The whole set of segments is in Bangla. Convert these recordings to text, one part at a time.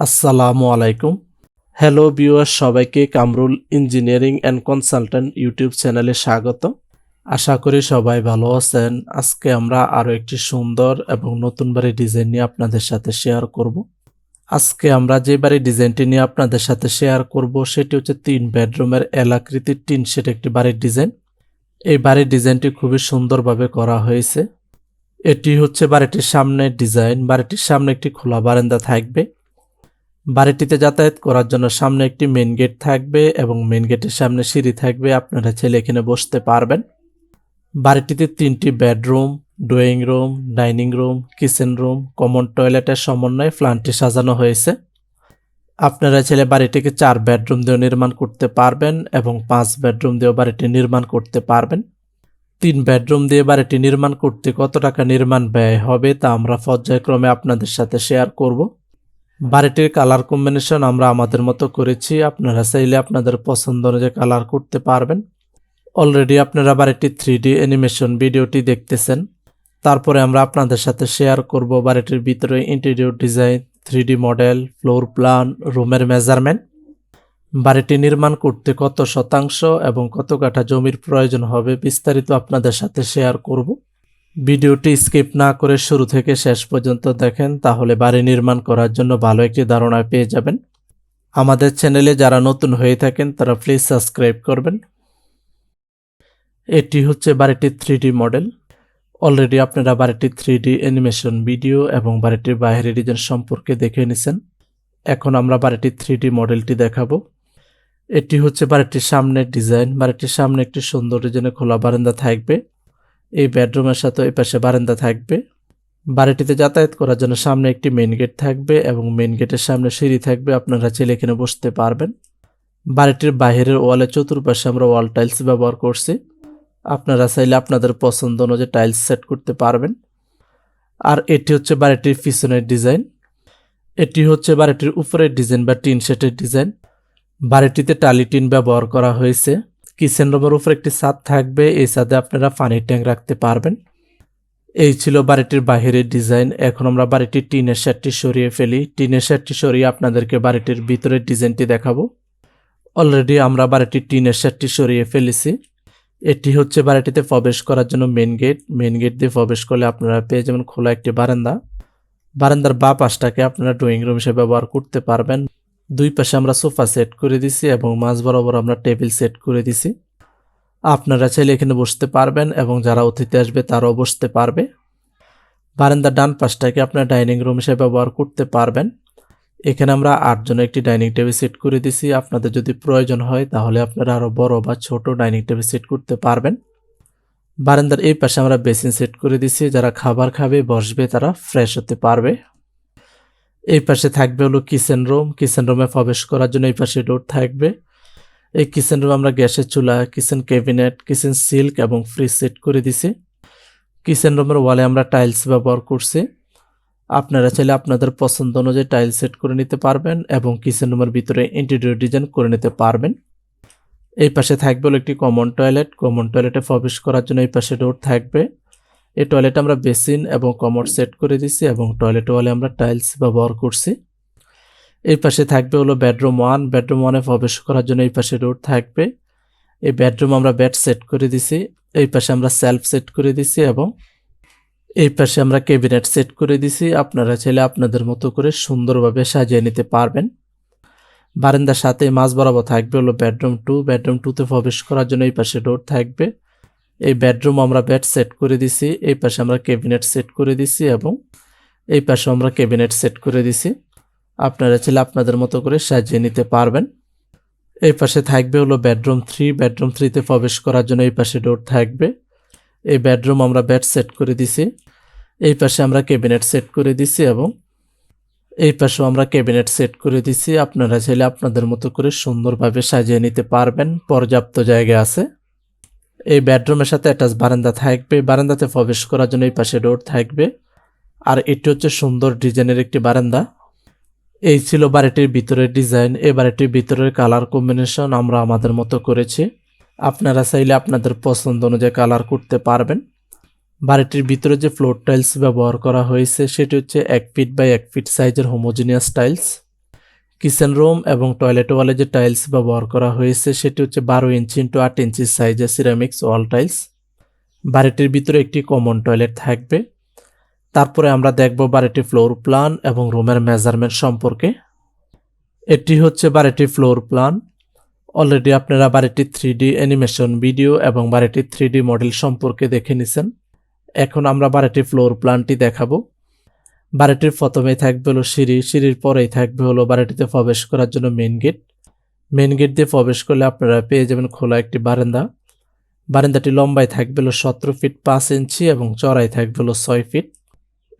আসসালামু আলাইকুম। হ্যালো ভিউয়ার সবাইকে Kamrul engineering and consultant YouTube চ্যানেলে স্বাগত। আশা করি সবাই ভালো আছেন। আজকে আমরা আরও একটি সুন্দর এবং নতুন বাড়ির ডিজাইন নিয়ে আপনাদের সাথে শেয়ার করব। আজকে আমরা যে বাড়ির ডিজাইনটি নিয়ে আপনাদের সাথে শেয়ার করব, সেটি হচ্ছে তিন বেডরুমের এলাকৃতির টিন সেট একটি বাড়ির ডিজাইন এই বাড়ির ডিজাইনটি খুবই সুন্দরভাবে করা হয়েছে। এটি হচ্ছে বাড়িটির সামনে ডিজাইন বাড়িটির সামনে একটি খোলা বারান্দা থাকবে। বাড়িটিতে যাতায়াত করার জন্য সামনে একটি মেন গেট থাকবে এবং মেন গেটের সামনে সিঁড়ি থাকবে। আপনারা ছেলে এখানে বসতে পারবেন। বাড়িটিতে তিনটি bedroom drawing room dining room kitchen room common টয়লেটের সমন্বয়ে প্ল্যানটি সাজানো হয়েছে। আপনারা ছেলে বাড়িটিকে চার বেডরুম দিয়েও নির্মাণ করতে পারবেন এবং পাঁচ বেডরুম দিয়েও বাড়িটি নির্মাণ করতে পারবেন। তিন বেডরুম দিয়ে বাড়িটি নির্মাণ করতে কত টাকা নির্মাণ ব্যয় হবে তা আমরা পর্যায়ক্রমে আপনাদের সাথে শেয়ার করব। বাড়িটির কালার কম্বিনেশন আমরা আমাদের মতো করেছি। আপনারা চাইলে আপনাদের পছন্দ অনুযায়ী কালার করতে পারবেন। অলরেডি আপনারা বাড়িটির থ্রি ডি অ্যানিমেশন ভিডিওটি দেখতেছেন। তারপরে আমরা আপনাদের সাথে শেয়ার করব বাড়িটির ভিতরে interior design three model floor plan রুমের মেজারমেন্ট বাড়িটি নির্মাণ করতে কত শতাংশ এবং কত কাঠা জমির প্রয়োজন হবে বিস্তারিত আপনাদের সাথে শেয়ার করব। ভিডিওটি স্কিপ না করে শুরু থেকে শেষ পর্যন্ত দেখেন, তাহলে বাড়ি নির্মাণ করার জন্য ভালো একটি ধারণা পেয়ে যাবেন। আমাদের চ্যানেলে যারা নতুন হয়ে থাকেন, তারা প্লিজ সাবস্ক্রাইব করবেন। এটি হচ্ছে বাড়িটির থ্রি মডেল অলরেডি আপনারা বাড়িটির থ্রি অ্যানিমেশন ভিডিও এবং বাড়িটির বাইরের ডিজাইন সম্পর্কে দেখে নিছেন। এখন আমরা বাড়িটির থ্রি মডেলটি দেখাবো। এটি হচ্ছে বাড়িটির সামনের ডিজাইন বাড়িটির সামনে একটি সুন্দর ডিজাইনের খোলা বারান্দা থাকবে। এই বেডরুমের সাথে এই পাশে বারান্দা থাকবে। বাড়িটিতে যাতায়াত করার জন্য সামনে একটি মেন গেট থাকবে এবং মেন গেটের সামনে সিঁড়ি থাকবে। আপনারা ছেলে এখানে বসতে পারবেন। বাড়িটির বাইরের ওয়ালে চতুর্পাশে আমরা ওয়াল টাইলস ব্যবহার করছি। আপনারা চাইলে আপনাদের পছন্দ অনুযায়ী টাইলস সেট করতে পারবেন। আর এটি হচ্ছে বাড়িটির পিছনের ডিজাইন এটি হচ্ছে বাড়িটির উপরের ডিজাইন বা টিন সেটের ডিজাইন বাড়িটিতে টালি টিন ব্যবহার করা হয়েছে। কিচেন রুমের উপর একটি ছাদ থাকবে। এই ছাদে আপনারা পানির ট্যাঙ্ক রাখতে পারবেন। এই ছিল বাড়িটির বাহিরের ডিজাইন। এখন আমরা বাড়িটির টিনের শেডটি সরিয়ে ফেলি। টিনের শেডটি সরিয়ে আপনাদেরকে বাড়িটির ভিতরের ডিজাইনটি দেখাবো। অলরেডি আমরা বাড়িটির টিনের শেডটি সরিয়ে ফেলেছি। এটি হচ্ছে বাড়িটিতে প্রবেশ করার জন্য মেন গেট মেন গেট দিয়ে প্রবেশ করলে আপনারা পেয়ে যাবেন খোলা একটি বারান্দা। বারান্দার বা পাশটাকে আপনারা ড্রয়িং রুম হিসেবে ব্যবহার করতে পারবেন। দুই পাশে আমরা সোফা সেট করে দিছি এবং মাঝ বরাবর আমরা টেবিল সেট করে দিছি। আপনারা চাইলে এখানে বসতে পারবেন এবং যারা অতিথি আসবে তারাও বসতে পারবে। বারান্দার ডান পাশটাকে আপনার ডাইনিং রুম হিসেবে ব্যবহার করতে পারবেন। এখানে আমরা আটজন একটি ডাইনিং টেবিল সেট করে দিছি। আপনাদের যদি প্রয়োজন হয় তাহলে আপনারা আরও বড় বা ছোট ডাইনিং টেবিল সেট করতে পারবেন। বারান্দার এই পাশে আমরা বেসিন সেট করে দিছি। যারা খাবার খাবে, বসবে, তারা ফ্রেশ হতে পারবে। এই পাশে থাকবে হলো কিচেন রুম। কিচেন রুমে প্রবেশ করার জন্য এই পাশে ডোর থাকবে। এই কিচেন রুম আমরা গ্যাসের চুলা, কিচেন ক্যাবিনেট, কিচেন সিল্ক এবং ফ্রিজ সেট করে দিছি। কিচেন রুমের ওয়ালে আমরা টাইলস ব্যবহার করছি। আপনারা চাইলে আপনাদের পছন্দ অনুযায়ী টাইল সেট করে নিতে পারবেন এবং কিচেন রুমের ভিতরে ইন্টেরিয়র ডিজাইন করে নিতে পারবেন। এই পাশে থাকবে হলো একটি কমন টয়লেট কমন টয়লেটে প্রবেশ করার জন্য এই পাশে ডোর থাকবে। এই টয়লেটে আমরা বেসিন এবং কমোড সেট করে দিছি এবং টয়লেট ওয়ালে আমরা টাইলস ব্যবহার করছি। এই পাশে থাকবে হলো বেডরুম ওয়ান। বেডরুম ওয়ানে প্রবেশ করার জন্য এই পাশে ডোর থাকবে। এই বেডরুম আমরা বেড সেট করে দিছি। এই পাশে আমরা সেলফ সেট করে দিছি এবং এই পাশে আমরা ক্যাবিনেট সেট করে দিছি। আপনারা চাইলে আপনাদের মতো করে সুন্দরভাবে সাজিয়ে নিতে পারবেন। বারান্দার সাথে মাঝ বরাবর থাকবে হলো বেডরুম টু। বেডরুম টুতে প্রবেশ করার জন্য এই পাশে ডোর থাকবে। এই বেডরুম আমরা বেড সেট করে দিছি, এই পাশে আমরা ক্যাবিনেট সেট করে দিছি এবং এই পাশে আমরা ক্যাবিনেট সেট করে দিছি। আপনারা চাইলে আপনাদের মতো করে সাজিয়ে নিতে পারবেন। এই পাশে থাকবে হলো বেডরুম থ্রি বেডরুম থ্রিতে প্রবেশ করার জন্য এই পাশে ডোর থাকবে। এই বেডরুম আমরা বেড সেট করে দিছি। এই পাশে আমরা ক্যাবিনেট সেট করে দিছি এবং এই পাশেও আমরা ক্যাবিনেট সেট করে দিছি। আপনারা চাইলে আপনাদের মতো করে সুন্দরভাবে সাজিয়ে নিতে পারবেন। পর্যাপ্ত জায়গা আছে। এই বেডরুমের সাথে অ্যাটাচ বারান্দা থাকবে। বারান্দাতে প্রবেশ করার জন্য এই পাশে ডোর থাকবে। আর এটি হচ্ছে সুন্দর ডিজাইনের একটি বারান্দা। এই ছিল বাড়িটির ভিতরের ডিজাইন এই বাড়িটির ভিতরের কালার কম্বিনেশন আমরা আমাদের মতো করেছি। আপনারা চাইলে আপনাদের পছন্দ অনুযায়ী কালার করতে পারবেন। বাড়িটির ভিতরে যে ফ্লোর টাইলস ব্যবহার করা হয়েছে, সেটি হচ্ছে এক ফিট বাই এক ফিট সাইজের হোমোজিনিয়াস টাইলস কিচেন রুম এবং টয়লেট ওয়ালে যে টাইলস ব্যবহার করা হয়েছে, সেটি হচ্ছে বারো ইঞ্চি ইন্টু আট ইঞ্চি সাইজের সিরামিক্স ওয়াল টাইলস। বাড়িটির ভিতরে একটি কমন টয়লেট থাকবে। তারপরে আমরা দেখব বাড়িটির ফ্লোর প্ল্যান এবং রুমের মেজারমেন্ট সম্পর্কে। এটি হচ্ছে বাড়িটির ফ্লোর প্ল্যান। অলরেডি আপনারা বাড়িটির থ্রি ডি অ্যানিমেশন ভিডিও এবং বাড়িটির থ্রি ডি মডেল সম্পর্কে দেখে নিছেন। এখন আমরা বাড়িটির ফ্লোর প্ল্যানটি দেখাবো। বাড়িটির প্রথমেই থাকবে হলো সিঁড়ি, সিঁড়ির পরেই থাকবে হলো বাড়িটিতে প্রবেশ করার জন্য মেন গেট মেন গেট দিয়ে প্রবেশ করলে আপনারা পেয়ে যাবেন খোলা একটি বারান্দা। বারান্দাটি লম্বায় থাকবে হলো সতেরো ফিট পাঁচ ইঞ্চি এবং চড়াই থাকবে হলো ছয় ফিট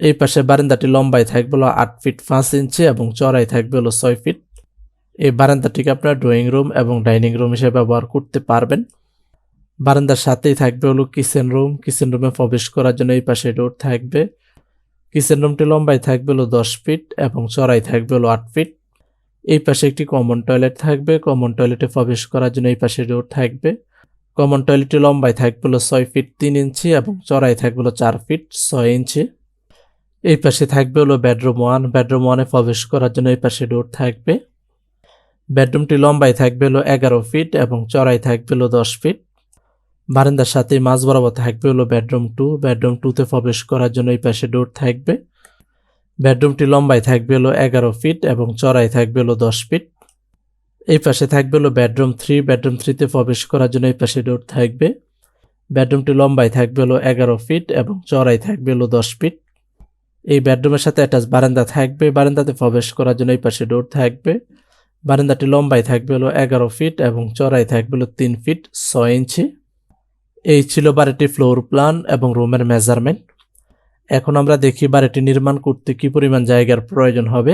এই পাশে বারান্দাটি লম্বায় থাকবে হলো আট ফিট পাঁচ ইঞ্চি এবং চড়াই থাকবে হলো ছয় ফিট এই বারান্দাটিকে আপনারা ড্রয়িং রুম এবং ডাইনিং রুম হিসেবে ব্যবহার করতে পারবেন। বারান্দার সাথেই থাকবে হলো কিচেন রুম কিচেন রুমে প্রবেশ করার জন্য এই পাশে ডোর থাকবে। কিচেন রুমটি লম্বায় থাকবে হলো দশ ফিট এবং চড়াই থাকবে হলো আট ফিট। এই পাশে একটি কমন টয়লেট থাকবে। কমন টয়লেটে প্রবেশ করার জন্য এই পাশে ডোর থাকবে। কমন টয়লেটটি লম্বায় থাকবে হলো ছয় ফিট তিন ইঞ্চি এবং চড়াই থাকবে হলো চার ফিট ছয় ইঞ্চি। এই পাশে থাকবে হলো বেডরুম ওয়ান বেডরুম ওয়ানে প্রবেশ করার জন্য এই পাশে ডোর থাকবে। বেডরুমটি লম্বায় থাকবে হলো এগারো ফিট এবং চড়াই থাকবে হলো দশ ফিট। বারান্দার সাথে মাঝ বরাবর থাকবে হলো বেডরুম টু। বেডরুম টুতে প্রবেশ করার জন্য এই পাশে ডোর থাকবে। বেডরুমটি লম্বায় থাকবে হলো এগারো ফিট এবং চড়াই থাকবে হলো দশ ফিট। এই পাশে থাকবে হলো বেডরুম থ্রি। বেডরুম থ্রিতে প্রবেশ করার জন্য এই পাশে ডোর থাকবে। বেডরুমটি লম্বায় থাকবে হলো এগারো ফিট এবং চড়াই থাকবে হলো দশ ফিট। এই বেডরুমের সাথে অ্যাটাচ বারান্দা থাকবে। বারান্দাতে প্রবেশ করার জন্য এই পাশে ডোর থাকবে। বারান্দাটি লম্বায় থাকবে হলো এগারো ফিট এবং চড়াই থাকবে হলো তিন ফিট ছয় ইঞ্চি। এই ছিল বাড়িটির ফ্লোর প্ল্যান এবং রুমের মেজারমেন্ট। এখন আমরা দেখি বাড়িটি নির্মাণ করতে কি পরিমাণ জায়গার প্রয়োজন হবে।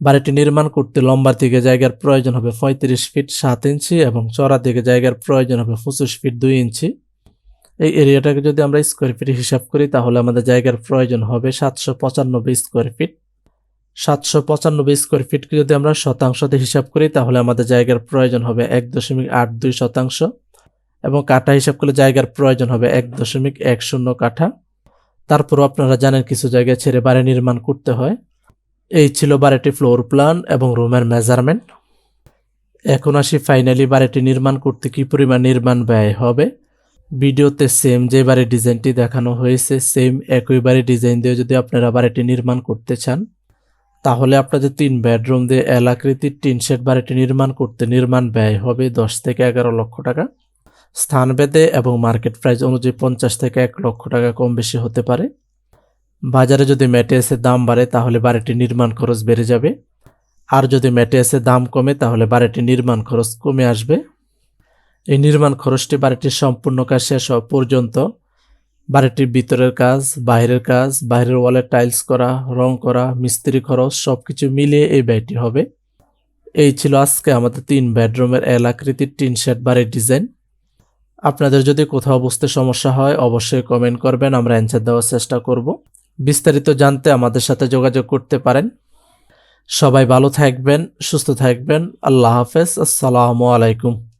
বাড়িটি নির্মাণ করতে লম্বার দিকে জায়গার প্রয়োজন হবে পঁয়ত্রিশ ফিট সাত ইঞ্চি এবং চড়ার দিকে জায়গার প্রয়োজন হবে পঁচিশ ফিট দুই ইঞ্চি। এই এরিয়াটাকে যদি আমরা স্কোয়ার ফিট হিসাব করি, তাহলে আমাদের জায়গার প্রয়োজন হবে সাতশো পঁচানব্বই স্কোয়ার ফিট। সাতশো পঁচানব্বই স্কোয়ার ফিটকে যদি আমরা শতাংশতে হিসাব করি, তাহলে আমাদের জায়গার প্রয়োজন হবে এক দশমিক আট দুই শতাংশ। এবং কাঠা হিসাব করলে জায়গার প্রয়োজন হবে এক দশমিক এক শূন্য কাঠা। তারপরও আপনারা জানেন কিছু জায়গায় ছেড়ে বাড়ি নির্মাণ করতে হয়। এই ছিল বাড়িটি ফ্লোর প্ল্যান এবং রুমের মেজারমেন্ট এখন আসি ফাইনালি বাড়িটি নির্মাণ করতে কি পরিমাণ নির্মাণ ব্যয় হবে। ভিডিওতে সেম যে বাড়ির ডিজাইনটি দেখানো হয়েছে সেম একই বাড়ির ডিজাইন দিয়ে যদি আপনারা বাড়িটি নির্মাণ করতে চান, তাহলে আপনাদের তিন বেডরুম দিয়ে এলাকৃতির টিন শেড বাড়িটি নির্মাণ করতে নির্মাণ ব্যয় হবে দশ থেকে এগারো লক্ষ টাকা। স্থানভেদে এবং মার্কেট প্রাইস অনুযায়ী পঞ্চাশ থেকে এক লক্ষ টাকা কম বেশি হতে পারে। বাজারে যদি ম্যাটেরিয়ালসের দাম বাড়ে, তাহলে বাড়িটির নির্মাণ খরচ বেড়ে যাবে। আর যদি ম্যাটেরিয়ালসের দাম কমে, তাহলে বাড়িটির নির্মাণ খরচ কমে আসবে। এই নির্মাণ খরচটি বাড়িটির সম্পূর্ণ কাজ শেষ হওয়া পর্যন্ত বাড়িটির ভিতরের কাজ, বাইরের কাজ, বাইরের ওয়ালে টাইলস করা, রং করা, মিস্ত্রি খরচ সব কিছু মিলিয়ে এই ব্যয়টি হবে। এই ছিল আজকে আমাদের তিন বেডরুমের এল আকৃতির টিন শেড বাড়ির ডিজাইন। আপনাদের যদি কোথাও বুঝতে সমস্যা হয়, অবশ্যই কমেন্ট করবেন, আমরা অ্যান্সার দেওয়ার চেষ্টা করব। বিস্তারিত জানতে আমাদের সাথে যোগাযোগ করতে পারেন। সবাই ভালো থাকবেন, সুস্থ থাকবেন। আল্লাহ হাফেজ, আসসালামু আলাইকুম।